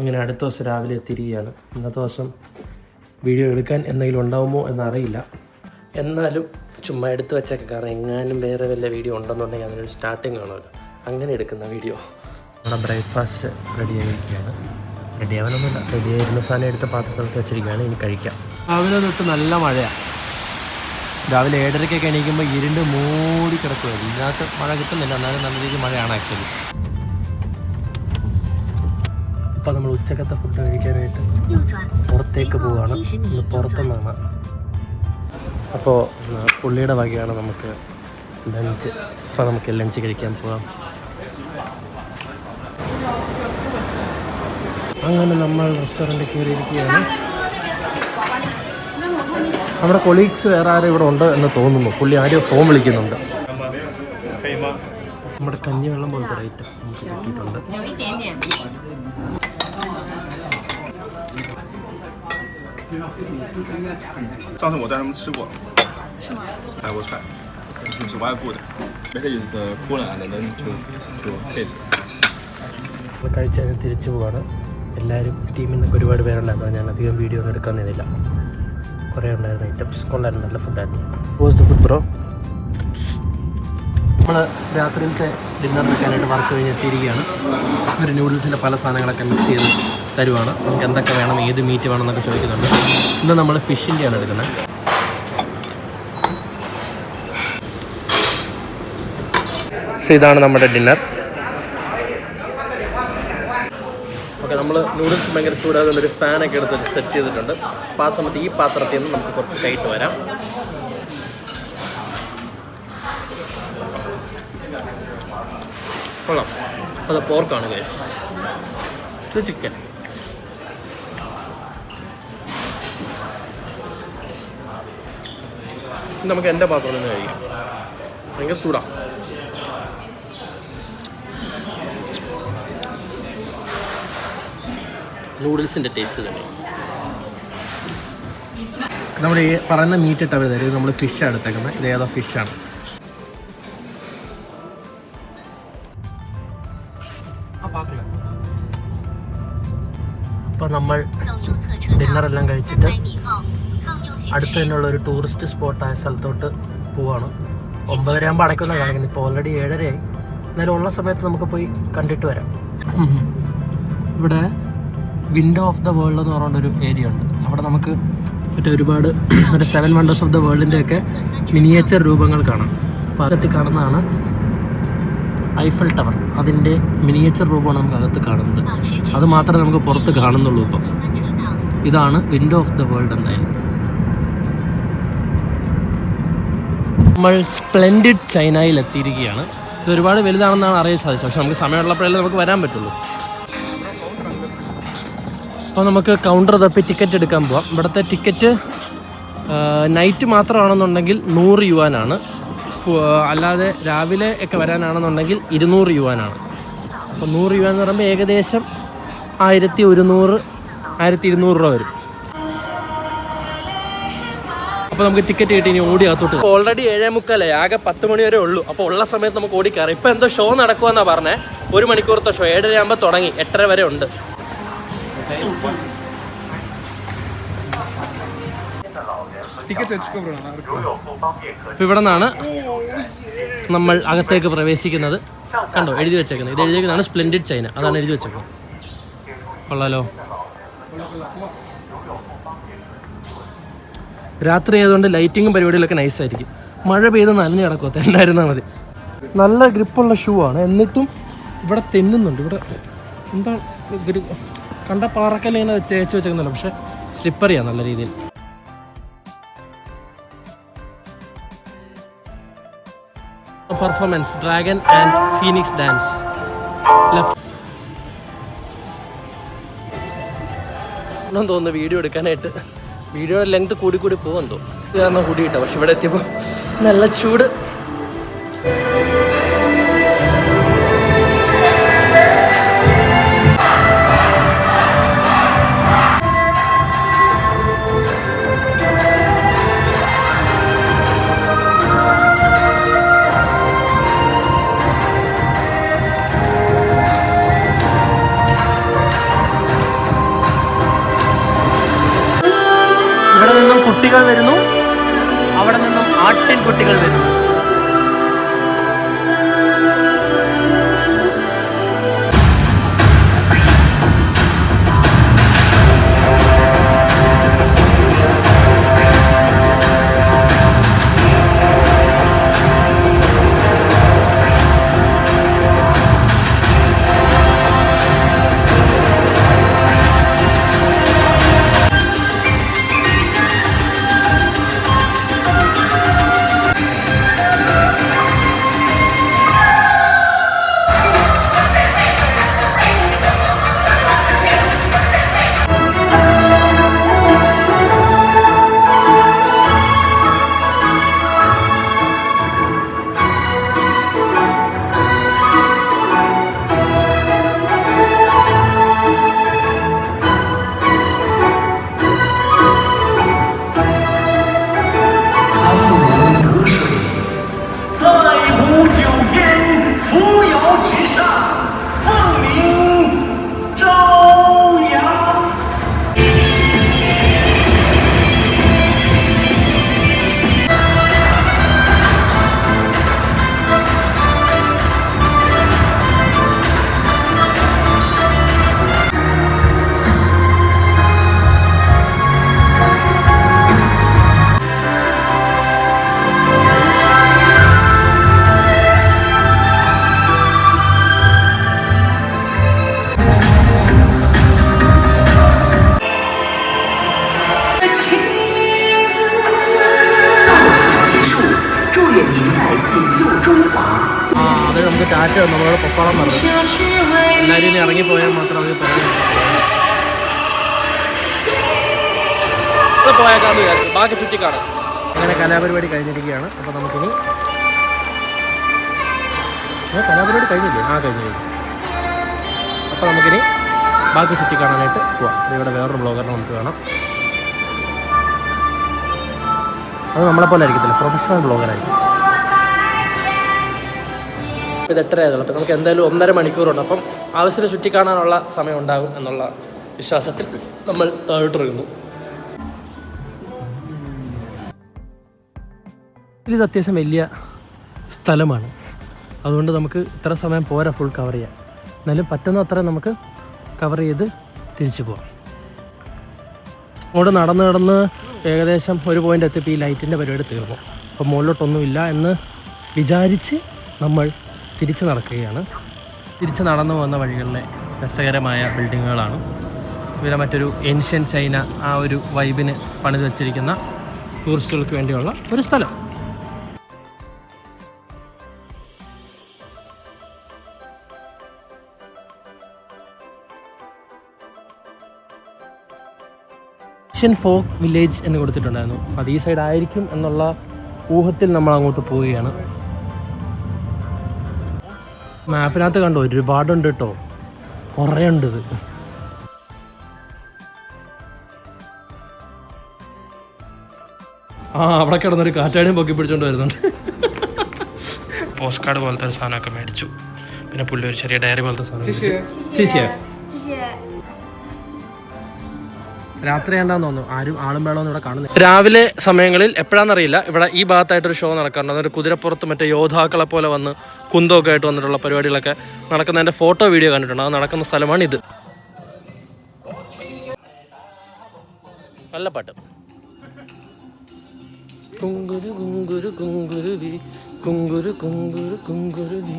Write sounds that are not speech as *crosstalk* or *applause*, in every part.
അങ്ങനെ അടുത്ത ദിവസം രാവിലെ എത്തിയിരിക്കുകയാണ്. ഇന്നത്തെ ദിവസം വീഡിയോ എടുക്കാൻ എന്തെങ്കിലും ഉണ്ടാവുമോ എന്നറിയില്ല. എന്നാലും ചുമ്മാ എടുത്തു വെച്ചൊക്കെ. കാരണം എങ്ങാനും വേറെ വല്ല വീഡിയോ ഉണ്ടെന്നുണ്ടെങ്കിൽ അതിനൊരു സ്റ്റാർട്ടിങ് കാണുമല്ലോ അങ്ങനെ എടുക്കുന്ന വീഡിയോ. നമ്മുടെ ബ്രേക്ക്ഫാസ്റ്റ് റെഡി ആയിരിക്കുകയാണ് റെഡി ആവാനൊന്നുമില്ല. റെഡി ആയിരുന്ന സാധനം എടുത്ത പാത്രത്തിലൊക്കെ വെച്ചിരിക്കുകയാണ്. ഇനി കഴിക്കാം. രാവിലെ തൊട്ട് നല്ല മഴയാണ് രാവിലെ ഏഴരയ്ക്കൊക്കെ എണീക്കുമ്പോൾ ഇരുണ്ട് മൂടി കിടക്കുമായിരുന്നു ഇതിനകത്ത് മഴ കിട്ടുന്നില്ല. എന്നാലും നല്ല രീതിയിൽ മഴയാണ് ആക്ച്വലി. അപ്പോൾ നമ്മൾ ഉച്ചക്കത്തെ ഫുഡ് കഴിക്കാനായിട്ട് പുറത്തേക്ക് പോവുകയാണ് ഇന്ന് പുറത്തുനിന്നാണ്. അപ്പോൾ പുള്ളിയുടെ വകയാണ് നമുക്ക് ലഞ്ച് അപ്പോൾ നമുക്ക് ലഞ്ച് കഴിക്കാൻ പോവാം. അങ്ങനെ നമ്മൾ റെസ്റ്റോറന്റിൽ കയറിയിരിക്കുകയാണ്. നമ്മുടെ കൊളീഗ്സ് വേറെ ആരും ഇവിടെ ഉണ്ട് എന്ന് തോന്നുന്നു. പുള്ളി ആരും ഫോൺ വിളിക്കുന്നുണ്ട്. നമ്മുടെ കഞ്ഞിവെള്ളം പോലത്തെ റേറ്റ് നമുക്ക് കിട്ടിയിട്ടുണ്ട് 上次我带他们吃过，是吗？泰国菜，是是外部的。那个有的波兰的人就就配置。 നമ്മൾ കഴിച്ച് കഴിഞ്ഞ് തിരിച്ചു പോവാണ് എല്ലാവരും ടീമിൽ നിന്നൊക്കെ ഒരുപാട് പേരുണ്ടായിരുന്നു ഞാൻ അധികം വീഡിയോ ഒന്നും എടുക്കാൻ നിന്നില്ല കുറേ ഉണ്ടായിരുന്ന ഐറ്റംസ് കൊള്ളായിരുന്നു നല്ല ഫുഡായിരുന്നു വാസ് ദ ഫുഡ് ബ്രോ നമ്മൾ രാത്രിയിലത്തെ ഡിന്നർ വെക്കാനായിട്ട് വർക്ക് കഴിഞ്ഞ് എത്തിയിരിക്കുകയാണ് ഒരു നൂഡിൽസിൻ്റെ പല സാധനങ്ങളൊക്കെ മിക്സ് ചെയ്ത് തരുവാണ്. എന്തൊക്കെ വേണം ഏത് മീറ്റ് വേണം എന്നൊക്കെ ചോദിക്കുന്നുണ്ട്. ഇന്ന് നമ്മൾ ഫിഷിന്റെയാണ് എടുക്കുന്നത്. സോ ഇതാണ് നമ്മുടെ ഡിന്നർ ഓക്കെ നമ്മൾ നൂഡിൽസ് ഭയങ്കര ചൂടാകുന്ന ഒരു ഫാനൊക്കെ എടുത്ത് സെറ്റ് ചെയ്തിട്ടുണ്ട്. അപ്പോൾ ആ സമയത്ത് ഈ പാത്രത്തിൽ നിന്ന് നമുക്ക് കുറച്ച് കൈട്ട് വരാം. കൊള്ളാം. അത് പോർക്കാണ് ഇത് ചിക്കൻ നമുക്ക് എന്റെ പാത്രം തന്നെ കഴിക്കാം. ഭയങ്കര ചൂടാ. നൂഡിൽസിന്റെ ടേസ്റ്റ് തന്നെ. നമ്മൾ ഈ പറയുന്ന മീറ്റ് ഇട്ട് അവർ തരും നമ്മൾ ഫിഷ് എടുത്തേക്കുന്നത്. ഇത് ഏതോ ഫിഷാണ് അപ്പം നമ്മൾ ഡിന്നറെല്ലാം കഴിച്ചിട്ട് അടുത്ത് തന്നെയുള്ള ഒരു ടൂറിസ്റ്റ് സ്പോട്ടായ സ്ഥലത്തോട്ട് പോവാണ്. ഒമ്പതര ആകുമ്പോൾ അടയ്ക്കുന്ന കാണിക്കുന്നത് ഇപ്പോൾ ഓൾറെഡി ഏഴരയായി. എന്നാലും ഉള്ള സമയത്ത് നമുക്ക് പോയി കണ്ടിട്ട് വരാം. ഇവിടെ വിൻഡോ ഓഫ് ദ വേൾഡ് എന്ന് പറഞ്ഞൊരു ഏരിയ ഉണ്ട്. അവിടെ നമുക്ക് മറ്റേ ഒരുപാട് മറ്റേ സെവൻ വണ്ടേഴ്സ് ഓഫ് ദ വേൾഡിന്റെ ഒക്കെ മിനിയേച്ചർ രൂപങ്ങൾ കാണാം. അപ്പോൾ അകത്ത് കാണുന്നതാണ് ഐഫൽ ടവർ അതിന്റെ മിനിയേച്ചർ രൂപമാണ് നമുക്ക് അകത്ത് കാണുന്നത്. അത് മാത്രമേ നമുക്ക് പുറത്ത് കാണുന്നുള്ളൂ ഇപ്പം. ഇതാണ് വിൻഡോ ഓഫ് ദ വേൾഡ് എന്തായാലും. നമ്മൾ സ്പ്ലെൻഡിഡ് ചൈനയിൽ എത്തിയിരിക്കുകയാണ്. ഇത് ഒരുപാട് വലുതാണെന്നാണ് അറിയാൻ സാധിച്ചത്. പക്ഷെ നമുക്ക് സമയമുള്ളപ്പോഴല്ലേ നമുക്ക് വരാൻ പറ്റുള്ളൂ. അപ്പോൾ നമുക്ക് കൗണ്ടർ തപ്പി ടിക്കറ്റ് എടുക്കാൻ പോവാം. ഇവിടുത്തെ ടിക്കറ്റ് നൈറ്റ് മാത്രമാണെന്നുണ്ടെങ്കിൽ നൂറ് യുവാനാണ്. അല്ലാതെ രാവിലെ ഒക്കെ വരാനാണെന്നുണ്ടെങ്കിൽ ഇരുന്നൂറ് യുവാനാണ്. അപ്പോൾ നൂറ് യുവാൻ എന്ന് പറയുമ്പോൾ ഏകദേശം ആയിരത്തി ഒരുന്നൂറ് ആയിരത്തി ഇരുന്നൂറ് രൂപ വരും. അപ്പോൾ നമുക്ക് ടിക്കറ്റ് കിട്ടി ഇനി ഓടി അകത്തോട്ട് ഓൾറെഡി ഏഴേ മുക്കാലേ ആകെ പത്ത് മണി വരെ ഉള്ളൂ. അപ്പോൾ ഉള്ള സമയത്ത് നമുക്ക് ഓടിക്കാറ് ഇപ്പോൾ എന്തോ ഷോ നടക്കുമെന്നാണ് പറഞ്ഞേ. ഒരു മണിക്കൂറത്തെ ഷോ ഏഴര ആകുമ്പോൾ തുടങ്ങി. എട്ടര വരെ ഉണ്ട്. അപ്പോൾ ഇവിടെ നിന്നാണ് നമ്മൾ അകത്തേക്ക് പ്രവേശിക്കുന്നത്. കണ്ടോ എഴുതി വെച്ചേക്കുന്നത്. ഇത് എഴുതിയേക്കുന്നതാണ് സ്പ്ലെൻഡിഡ് ചൈന അതാണ് എഴുതി വെച്ചേക്കുന്നത്. കൊള്ളാലോ. രാത്രി ആയതുകൊണ്ട് ലൈറ്റിങ്ങും പരിപാടികളൊക്കെ നൈസായിരിക്കും മഴ പെയ്ത് നനഞ്ഞു കിടക്കുക തെന്നായിരുന്നാൽ മതി. നല്ല ഗ്രിപ്പുള്ള ഷൂ ആണ്. എന്നിട്ടും ഇവിടെ തെന്നുന്നുണ്ട്. ഇവിടെ എന്താ കണ്ട പാറക്കല്ല ഇങ്ങനെ തേച്ച് വെച്ചേക്കുന്നല്ലോ. പക്ഷെ സ്ലിപ്പറിയാണ് നല്ല രീതിയിൽ. Performance dragon and phoenix dance തോന്നുന്നു വീഡിയോ എടുക്കാനായിട്ട്. വീഡിയോ ലെങ്ത് കൂടി കൂടി പോകുമെന്തോ ഇത് കാരണം കൂടി കിട്ടാം പക്ഷെ ഇവിടെ എത്തിയപ്പോൾ നല്ല ചൂട്. ഇനി ഇറങ്ങിപ്പോയാൽ മാത്രം അവർ വിചാരിച്ചു. ബാക്കി ചുറ്റിക്കാണാം. അങ്ങനെ കലാപരിപാടി കഴിഞ്ഞിരിക്കുകയാണ്. അപ്പോൾ നമുക്കിനി കലാപരിപാടി കഴിഞ്ഞില്ലേ? ആ കഴിഞ്ഞു അപ്പൊ അപ്പോൾ നമുക്കിനി ബാക്കി ചുറ്റിക്കാണാനായിട്ട് പോവാം. ഇവിടെ വേറൊരു ബ്ലോഗറിനെ നമുക്ക് കാണാം. അത് നമ്മളെ പോലെ ആയിരിക്കത്തില്ല. പ്രൊഫഷണൽ ബ്ലോഗറായിരിക്കും. ഇത് എട്ടരയായതുള്ളൂ അപ്പോൾ നമുക്ക് എന്തായാലും ഒന്നര മണിക്കൂറുണ്ട്. അപ്പം ആവശ്യത്തിന് ചുറ്റിക്കാണാനുള്ള സമയം ഉണ്ടാകും എന്നുള്ള വിശ്വാസത്തിൽ നമ്മൾ താഴോട്ടിറങ്ങുന്നു. ഇത് അത്യാവശ്യം വലിയ സ്ഥലമാണ്. അതുകൊണ്ട് നമുക്ക് ഇത്ര സമയം പോരാ ഫുൾ കവർ ചെയ്യാം എന്നാലും പറ്റുന്ന അത്ര നമുക്ക് കവർ ചെയ്ത് തിരിച്ചു പോകാം അങ്ങോട്ട് നടന്ന് നടന്ന് ഏകദേശം ഒരു പോയിന്റ് എത്തിയപ്പോൾ ഈ ലൈറ്റിന്റെ പരിപാടി തീർന്നു. അപ്പോൾ മുകളിലോട്ടൊന്നുമില്ല എന്ന് വിചാരിച്ച് നമ്മൾ തിരിച്ചു നടക്കുകയാണ്. തിരിച്ച് നടന്നു പോകുന്ന വഴികളിലെ രസകരമായ ബിൽഡിങ്ങുകളാണ്. ഇവരെ മറ്റൊരു ഏൻഷ്യൻ ചൈന ആ ഒരു വൈബിന് പണിത് വച്ചിരിക്കുന്ന ടൂറിസ്റ്റുകൾക്ക് വേണ്ടിയുള്ള ഒരു സ്ഥലം. ഏഷ്യൻ ഫോക്ക് വില്ലേജ് എന്ന് കൊടുത്തിട്ടുണ്ടായിരുന്നു. അത് ഈ സൈഡ് ആയിരിക്കും എന്നുള്ള ഊഹത്തിൽ നമ്മൾ അങ്ങോട്ട് പോവുകയാണ്. മാപ്പിനകത്ത് കണ്ടോ ഒരുപാടുണ്ട് കേട്ടോ കുറേ ഉണ്ട് ഇത്. ആ അവിടെ കിടന്നൊരു കാറ്റാടിയും പൊക്കി പിടിച്ചോണ്ട് വരുന്നുണ്ട്. പോസ്റ്റ് കാർഡ് പോലത്തെ ഒരു സാധനമൊക്കെ മേടിച്ചു. പിന്നെ പുള്ളി ഒരു ചെറിയ ഡയറി പോലത്തെ സാധനം ശരിയാ രാത്രി എന്താന്ന് തോന്നുന്നു? ആരും ആളും വേളൊന്നും ഇവിടെ കാണുന്നില്ല. രാവിലെ സമയങ്ങളിൽ എപ്പോഴാണെന്നറിയില്ല ഇവിടെ ഈ ഭാഗത്തായിട്ടൊരു ഷോ നടക്കാറുണ്ട്. അതൊരു കുതിരപ്പുറത്ത് മറ്റേ യോദ്ധാക്കളെ പോലെ വന്ന് കുന്തമൊക്കെ ആയിട്ട് വന്നിട്ടുള്ള പരിപാടികളൊക്കെ നടക്കുന്നതിന്റെ ഫോട്ടോ വീഡിയോ കണ്ടിട്ടുണ്ട്. അത് നടക്കുന്ന സ്ഥലമാണ് ഇത്. നല്ല പാട്ട്. കുങ്കുരു കുങ്കുരു കുങ്കുരുവി കുങ്കുരു കുങ്കുരു കുങ്കുരുവി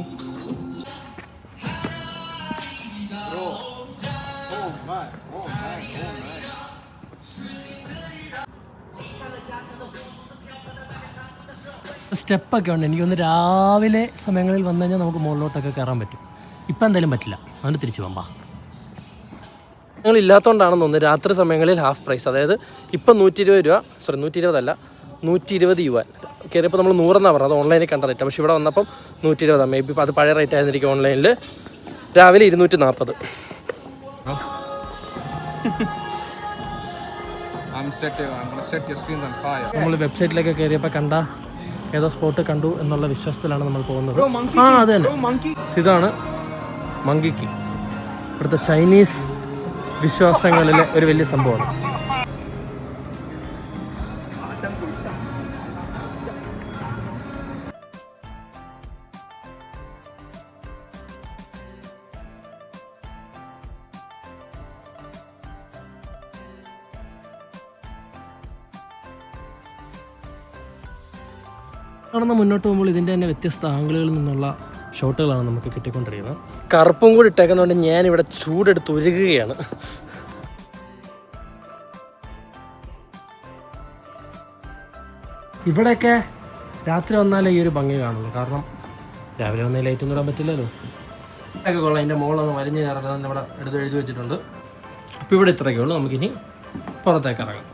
സ്റ്റെപ്പൊക്കെ ഉണ്ട്. എനിക്കൊന്ന് രാവിലെ സമയങ്ങളിൽ വന്നു കഴിഞ്ഞാൽ നമുക്ക് മുകളിലോട്ടൊക്കെ കയറാൻ പറ്റും. ഇപ്പം എന്തായാലും പറ്റില്ല. അതുകൊണ്ട് തിരിച്ചു പോകാം ഞങ്ങൾ ഇല്ലാത്തതുകൊണ്ടാണെന്ന് തോന്നുന്നു. രാത്രി സമയങ്ങളിൽ ഹാഫ് പ്രൈസ് അതായത് ഇപ്പം നൂറ്റി ഇരുപത് രൂപ സോറി നൂറ്റി ഇരുപതല്ല നൂറ്റി ഇരുപത് യുവാൻ കയറിയപ്പോൾ നമ്മൾ നൂറെന്നാണ് പറഞ്ഞത്. അത് ഓൺലൈനിൽ കണ്ട റേറ്റ് പക്ഷേ ഇവിടെ വന്നപ്പം നൂറ്റി ഇരുപതാണ് മേ ബി അത് പഴയ റേറ്റ് ആയിരുന്നിരിക്കും ഓൺലൈനിൽ രാവിലെ ഇരുന്നൂറ്റി നാൽപ്പത് നമ്മൾ വെബ്സൈറ്റിലൊക്കെ കയറിയപ്പോൾ കണ്ട ഏതോ സ്പോട്ട് കണ്ടു എന്നുള്ള വിശ്വാസത്തിലാണ് നമ്മൾ പോകുന്നത്. ആ അത് തന്നെ. ഇതാണ് മങ്കിക്ക് ഇവിടുത്തെ ചൈനീസ് വിശ്വാസങ്ങളിലെ ഒരു വലിയ സംഭവമാണ്. മുന്നോട്ട് പോകുമ്പോൾ ഇതിന്റെ തന്നെ വ്യത്യസ്ത ആംഗിളുകളിൽ നിന്നുള്ള ഷോട്ടുകളാണ് നമുക്ക് കിട്ടിക്കൊണ്ടിരിക്കുന്നത്. കറുപ്പും കൂടി ഇട്ടേക്കുന്നതുകൊണ്ട് ഞാൻ ഞാനിവിടെ ചൂടെടുത്ത് ഒരുകുകയാണ് ഇവിടെയൊക്കെ രാത്രി വന്നാലേ ഈ ഒരു ഭംഗി കാണുള്ളൂ. കാരണം രാവിലെ വന്നാൽ ലൈറ്റ് ഒന്നും ഇടാൻ പറ്റില്ലല്ലോ. ഇതൊക്കെ കൊള്ളാം. അതിന്റെ മുകളൊന്ന് വലിഞ്ഞ് കയറുന്നതെന്ന് ഇവിടെ എടുത്ത് എഴുതി വെച്ചിട്ടുണ്ട്. അപ്പോൾ ഇവിടെ ഇത്രയൊക്കെ ഉള്ളൂ. നമുക്കിനി പുറത്തേക്ക് ഇറങ്ങാം.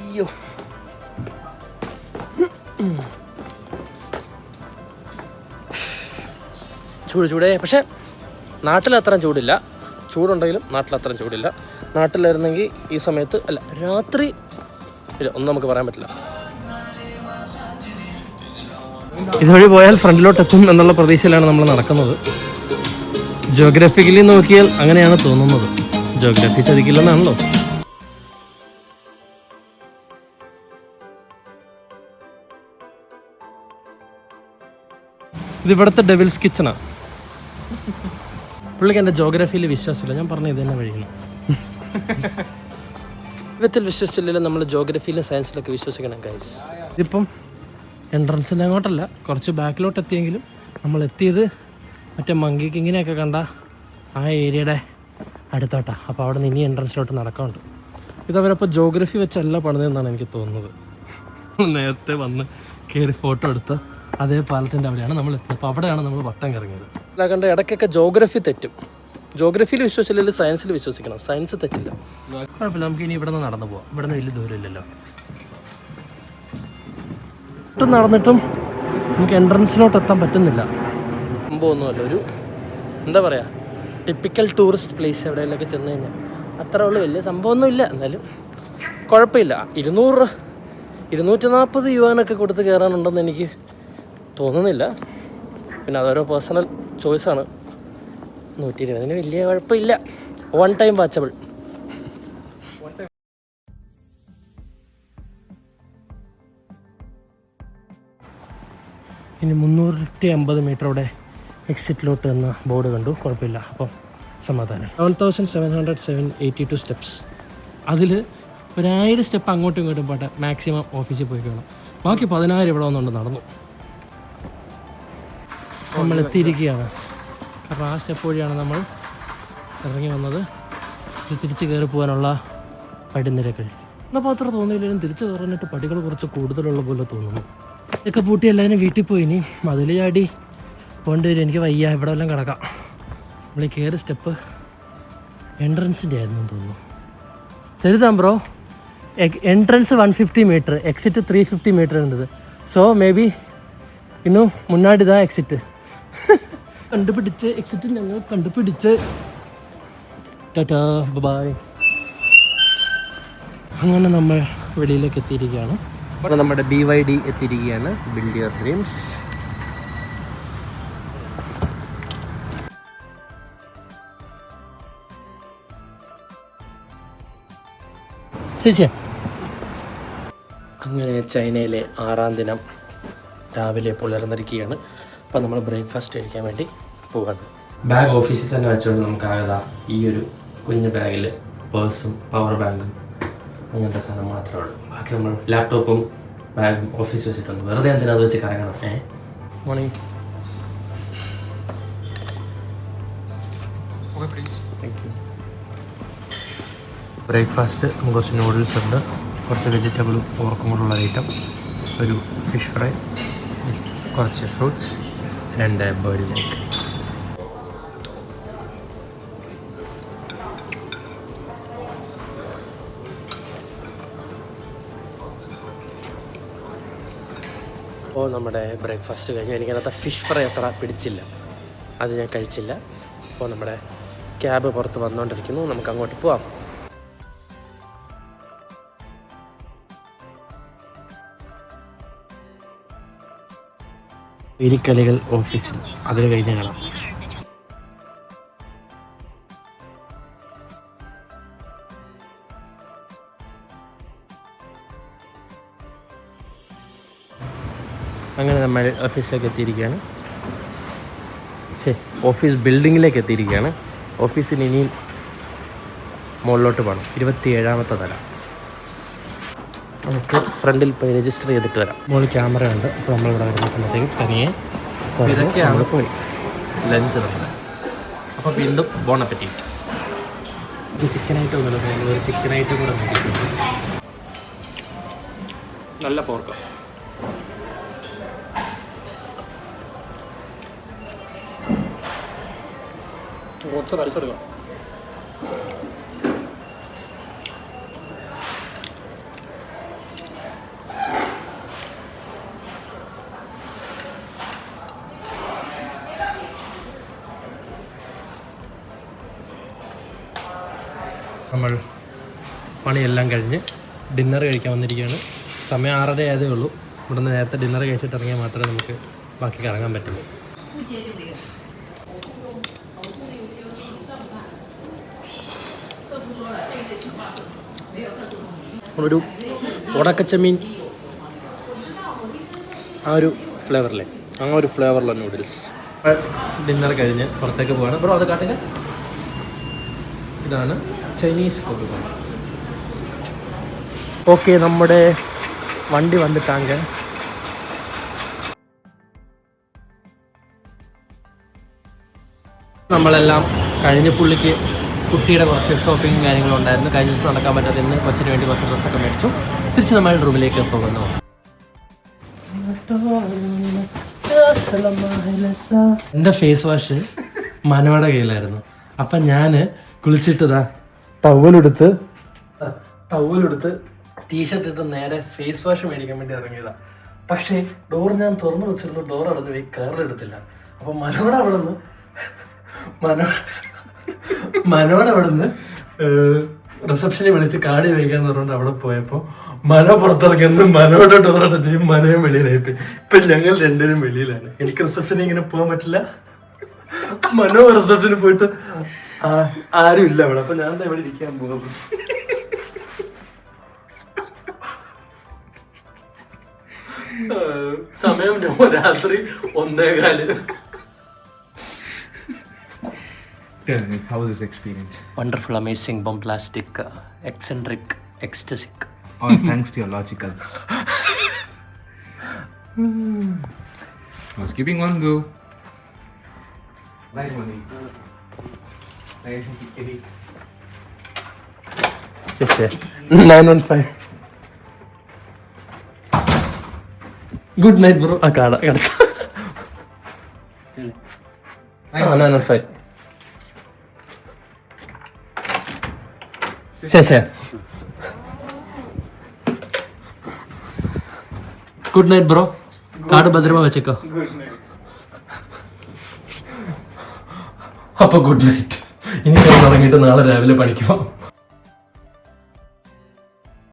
അയ്യോ. ചൂട് ചൂടേ. പക്ഷേ നാട്ടിൽ അത്രയും ചൂടില്ല. ചൂടുണ്ടെങ്കിലും നാട്ടിൽ അത്രയും ചൂടില്ല. നാട്ടിലായിരുന്നെങ്കിൽ ഈ സമയത്ത് അല്ല രാത്രി ഇല്ല ഒന്നും നമുക്ക് പറയാൻ പറ്റില്ല. ഇതുവഴി പോയാൽ ഫ്രണ്ടിലോട്ട് എത്തും എന്നുള്ള പ്രതീക്ഷയിലാണ് നമ്മൾ നടക്കുന്നത്. ജോഗ്രഫിക്കലി നോക്കിയാൽ അങ്ങനെയാണ് തോന്നുന്നത്. ജോഗ്രഫി ചതിക്കില്ലെന്നാണല്ലോ. ഇത് ഇവിടുത്തെ ഡെവിൽസ് കിച്ചണാണ് പുള്ളിക്ക് എന്റെ ജോഗ്രഫിയിൽ വിശ്വാസമില്ല. ഞാൻ പറഞ്ഞ ഇത് തന്നെ വഴിയാണ്. ജീവിതത്തിൽ വിശ്വസിച്ചില്ലല്ലോ നമ്മൾ ജോഗ്രഫിയിലും സയൻസിലൊക്കെ വിശ്വസിക്കണം ഗൈസ് ഇതിപ്പം എൻട്രൻസിന്റെ അങ്ങോട്ടല്ല. കുറച്ച് ബാക്കിലോട്ട് എത്തിയെങ്കിലും നമ്മൾ എത്തിയത് മറ്റേ മങ്കി കിങ്ങിനെയൊക്കെ കണ്ട ആ ഏരിയയുടെ അടുത്തോട്ടാ. അപ്പോൾ അവിടെ നിന്ന് ഇനി എൻട്രൻസിലോട്ട് നടക്കാനുണ്ട്. ഇതവരപ്പോൾ ജോഗ്രഫി വെച്ചല്ല പണിതെന്നാണ് എനിക്ക് തോന്നുന്നത്. നേരത്തെ വന്ന് കയറി ഫോട്ടോ എടുത്ത് അതേ പാലത്തിന്റെ അവിടെയാണ് നമ്മൾ എത്തിയത്. അപ്പോൾ അവിടെയാണ് നമ്മൾ വട്ടം കറങ്ങിയത്. കണ്ട ഇടയ്ക്കൊക്കെ ജോഗ്രഫി തെറ്റും. ജോഗ്രഫിയിൽ വിശ്വസിച്ചില്ലെങ്കിൽ സയൻസിൽ വിശ്വസിക്കണം. സയൻസ് തെറ്റില്ല. കുഴപ്പമില്ല നമുക്ക് ഇനി ഇവിടെ നിന്ന് നടന്നു പോവാം. ഇവിടെ നിന്ന് വലിയ ദൂരമില്ലല്ലോ. ഒട്ടും നടന്നിട്ടും നമുക്ക് എൻട്രൻസിലോട്ട് എത്താൻ പറ്റുന്നില്ല. സംഭവമൊന്നുമല്ല. ഒരു എന്താ പറയുക ടിപ്പിക്കൽ ടൂറിസ്റ്റ് പ്ലേസ് എവിടെയെങ്കിലൊക്കെ ചെന്ന് കഴിഞ്ഞാൽ അത്ര ഉള്ളു. വലിയ സംഭവമൊന്നുമില്ല. എന്നാലും കുഴപ്പമില്ല. ഇരുന്നൂറ് ഇരുന്നൂറ്റി നാൽപ്പത് യുവാനൊക്കെ കൊടുത്ത് കയറാനുണ്ടെന്ന് എനിക്ക് തോന്നുന്നില്ല. പിന്നെ അതോരോ പേഴ്സണൽ ചോയ്സാണ് നൂറ്റി ഇരുപതിന് വലിയ കുഴപ്പമില്ല. വൺ ടൈം വാച്ചബിൾ ഇനി മുന്നൂറ്റി അമ്പത് മീറ്ററോടെ എക്സിറ്റിലോട്ട് എന്ന ബോർഡ് കണ്ടു. കുഴപ്പമില്ല. അപ്പം സമാധാനം. Seven thousand seven hundred seven eighty two steps അതിൽ ഒരായിരം സ്റ്റെപ്പ് അങ്ങോട്ടും ഇങ്ങോട്ടും പോട്ടെ മാക്സിമം ഓഫീസിൽ പോയി കാണും. ബാക്കി പതിനായിരം ഇവിടെ വന്നുകൊണ്ട് നടന്നു. നമ്മൾ എത്തിയിരിക്കുകയാണ്. അപ്പോൾ ആ സ്റ്റെപ്പ് വഴിയാണ് നമ്മൾ ഇറങ്ങി വന്നത്. ഇത് തിരിച്ച് കയറി പോകാനുള്ള പടിനിരകൾ. എന്നപ്പോൾ അത്ര തോന്നിയില്ലെങ്കിലും തിരിച്ച് കയറാനായിട്ട് പടികൾ കുറച്ച് കൂടുതലുള്ള പോലെ തോന്നുന്നു. ഇതൊക്കെ പൂട്ടി എല്ലാവരും വീട്ടിൽ പോയി. ഇനി മതിൽ ചാടി പോകേണ്ടി വരും. എനിക്ക് വയ്യ. ഇവിടെ വല്ലതും കിടക്കാം. നമ്മൾ ഈ കയറി സ്റ്റെപ്പ് എൻട്രൻസിന്റെ ആയിരുന്നു തോന്നുന്നു. ശരിതാ bro entrance one fifty metre exit three fifty metre ഉണ്ട് സോ മേ ബി ഇന്നും മുന്നാടിതാണ് എക്സിറ്റ് *laughs* കണ്ടുപിടിച്ച് എക്സിറ്റ് ഞങ്ങൾ കണ്ടുപിടിച്ച്. ടാറ്റാ ബൈ അങ്ങനെ നമ്മൾ വെളിയിലേക്ക് എത്തിയിരിക്കുകയാണ്. അപ്പോൾ നമ്മുടെ ബി വൈ ഡി എത്തിയിരിക്കുകയാണ് ബിൽഡ് യുവർ ഡ്രീംസ് ശരി അങ്ങനെ ചൈനയിലെ ആറാം ദിനം രാവിലെ പുലർന്നിരിക്കുകയാണ് അപ്പോൾ നമ്മൾ ബ്രേക്ക്ഫാസ്റ്റ് കഴിക്കാൻ വേണ്ടി പോവാണ്. ബാഗ് ഓഫീസിൽ തന്നെ വെച്ചുകൊണ്ട് നമുക്ക് ആകതാ ഈ ഒരു കുഞ്ഞു ബാഗിൽ പേഴ്സും പവർ ബാങ്കും അങ്ങനത്തെ സാധനം മാത്രമേ ഉള്ളൂ. ബാക്കി നമ്മൾ ലാപ്ടോപ്പും ബാഗും ഓഫീസ് വെച്ചിട്ടുണ്ട്. വെറുതെ എന്തിനാ അത് വെച്ച് കറങ്ങണം ഏ? മോർണിംഗ് താങ്ക് യു ബ്രേക്ക്ഫാസ്റ്റ് നമുക്ക് കുറച്ച് നൂഡിൽസ് ഉണ്ട്. കുറച്ച് വെജിറ്റബിളും കൂടെയുള്ള ഐറ്റം ഒരു ഫിഷ് ഫ്രൈ കുറച്ച് ഫ്രൂട്ട്സ് രണ്ട് ബേർഡ് ലേക്ക് അപ്പോൾ നമ്മുടെ ബ്രേക്ക്ഫാസ്റ്റ് കഴിഞ്ഞു എനിക്കതിനകത്ത് ഫിഷ് ഫ്രൈ അത്ര പിടിച്ചില്ല. അത് ഞാൻ കഴിച്ചില്ല. അപ്പോൾ നമ്മുടെ ക്യാബ് പുറത്ത് വന്നുകൊണ്ടിരിക്കുന്നു നമുക്ക് അങ്ങോട്ട് പോവാം. ഇരിക്കലികൾ ഓഫീസിൽ അതിന് കഴിഞ്ഞ് കാണാം അങ്ങനെ നമ്മൾ ഓഫീസിലേക്ക് എത്തിയിരിക്കുകയാണ് ശരി ഓഫീസ് ബിൽഡിങ്ങിലേക്ക് എത്തിയിരിക്കുകയാണ് ഓഫീസിന് ഇനിയും മുകളിലോട്ട് പോകണം. ഇരുപത്തി ഏഴാമത്തെ തല. നമുക്ക് ഫ്രണ്ടിൽ പോയി രജിസ്റ്റർ ചെയ്തിട്ട് വരാം. മുകളിൽ ക്യാമറ ഉണ്ട്. അപ്പോൾ നമ്മൾ ഇവിടെ വരുന്ന സമയത്തേക്ക് തനിയെ ഇതൊക്കെയാണ് പോയി. ലഞ്ച് നമ്മുടെ അപ്പോൾ വീണ്ടും ബോണപ്പറ്റി ഐറ്റം ഒന്നുമില്ല ഒരു ചിക്കൻ ഐറ്റം കൂടെ നല്ല പോർക്ക കുറച്ച് റൈസ് എടുക്കാം. പണിയെല്ലാം കഴിഞ്ഞ് ഡിന്നർ കഴിക്കാൻ വന്നിരിക്കുകയാണ്. സമയം ആറര ആയതേ ഉള്ളൂ. ഇവിടുന്ന് നേരത്തെ ഡിന്നർ കഴിച്ചിട്ട് ഇറങ്ങിയാൽ മാത്രമേ നമുക്ക് ബാക്കി കറങ്ങാൻ പറ്റുള്ളൂ. ഒരു ഉടക്കച്ചമീൻ ആ ഒരു ഫ്ലേവറിലെ ആ ഒരു ഫ്ലേവറിലെ നൂഡിൽസ് ഡിന്നർ കഴിഞ്ഞ് പുറത്തേക്ക് പോവാണ്. ബ്രോ അത് കാട്ടില്ല ഇതാണ് ചൈനീസ് കൊതുക്. ഓക്കെ നമ്മുടെ വണ്ടി വന്നിട്ടാങ്ക നമ്മളെല്ലാം കഴിഞ്ഞ പുള്ളിക്ക് കുട്ടിയുടെ കുറച്ച് ഷോപ്പിംഗ് കാര്യങ്ങളും ഉണ്ടായിരുന്നു. കഴിഞ്ഞ ദിവസം നടക്കാൻ പറ്റാതെ ഇന്ന് കൊച്ചിന് വേണ്ടി കുറച്ച് ഡ്രസ്സൊക്കെ മേടിച്ചു. തിരിച്ച് നമ്മൾ റൂമിലേക്ക് പോകുന്നു. എന്റെ ഫേസ് വാഷ് മനോടെ കയ്യിലായിരുന്നു. അപ്പം ഞാൻ കുളിച്ചിട്ടതാ ടവലെടുത്ത് ടവലെടുത്ത് ടീഷർട്ട് ഇട്ട് നേരെ ഫേസ് വാഷ് മേടിക്കാൻ വേണ്ടി ഇറങ്ങിയതാ. പക്ഷേ ഡോർ ഞാൻ തുറന്നു വെച്ചിരുന്നു ഡോർ അടഞ്ഞു പോയി കയറെടുത്തില്ല അപ്പം മനോട് അവിടെ നിന്ന് മനോ മനോട് അവിടെ നിന്ന് റിസപ്ഷനിൽ വിളിച്ച് കാടി വയ്ക്കാന്ന് പറഞ്ഞുകൊണ്ട് അവിടെ പോയപ്പോൾ മനോ പുറത്തിറങ്ങുന്നു മനോടെ ഡോർ അടഞ്ഞ് മനയും വെളിയിലായി പോയി. ഇപ്പൊ ഞങ്ങൾ രണ്ടുപേരും വെളിയിലാണ്. എനിക്ക് റിസപ്ഷനിൽ ഇങ്ങനെ പോകാൻ പറ്റില്ല. മനോ റിസപ്ഷനിൽ പോയിട്ട് ആരും ഇല്ല അവിടെ. അപ്പൊ ഞാൻ ഇവിടെ ഇരിക്കാൻ പോകും സമയം രാത്രി ഒന്നേകാല് Tell me, how was this experience? Wonderful amazing bombastic eccentric ecstatic All thanks to your logicals. I was keeping one go. Right, money. Nine one five Good night bro ആ കാണാം കിടക്കാം ശരി ഗുഡ് നൈറ്റ് ബ്രോ കാർഡ് ഭദ്രമ വെച്ചേക്കോ. അപ്പൊ good night ഇനി ഞാൻ തുടങ്ങിയിട്ട് നാളെ രാവിലെ പഠിക്കുമോ